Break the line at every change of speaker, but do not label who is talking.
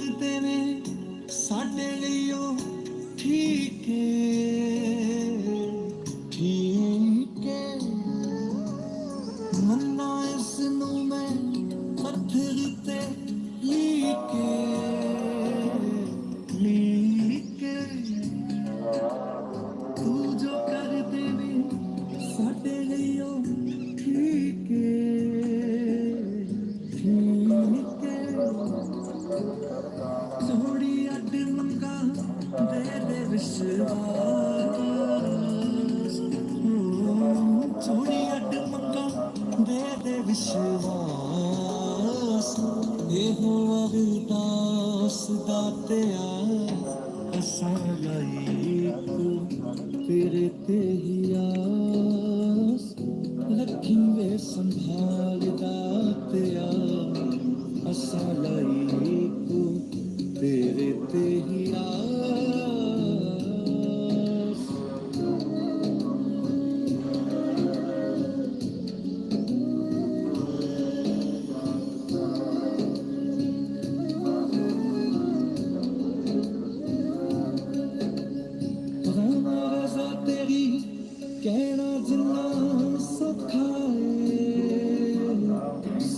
ਕਰਦੇ ਨੇ, ਸਾਡੇ ਲਈ ਉਹ ਠੀਕ ਏ ਠੀਕ ਏ ਮੰਨਾ ਇਸ ਨੂੰ ਮੈਂ ਪੱਥਰ ਤੇ ਥੋੜੀ ਅੱਡ ਮੰਗਾ ਦੇ ਦੇ ਵਿਸ਼ਵਾਸ। ਥੋੜੀ ਅੱਡ ਮੰਗਾ ਦੇ ਦੇ ਵਿਸ਼ਵਾਸ। ਇਹੋ ਅਰਦਾਸ ਦਾਤਿਆ ਅਸਾਂ ਲਈ ਤੇਰੇ ਤੇ ਹੀ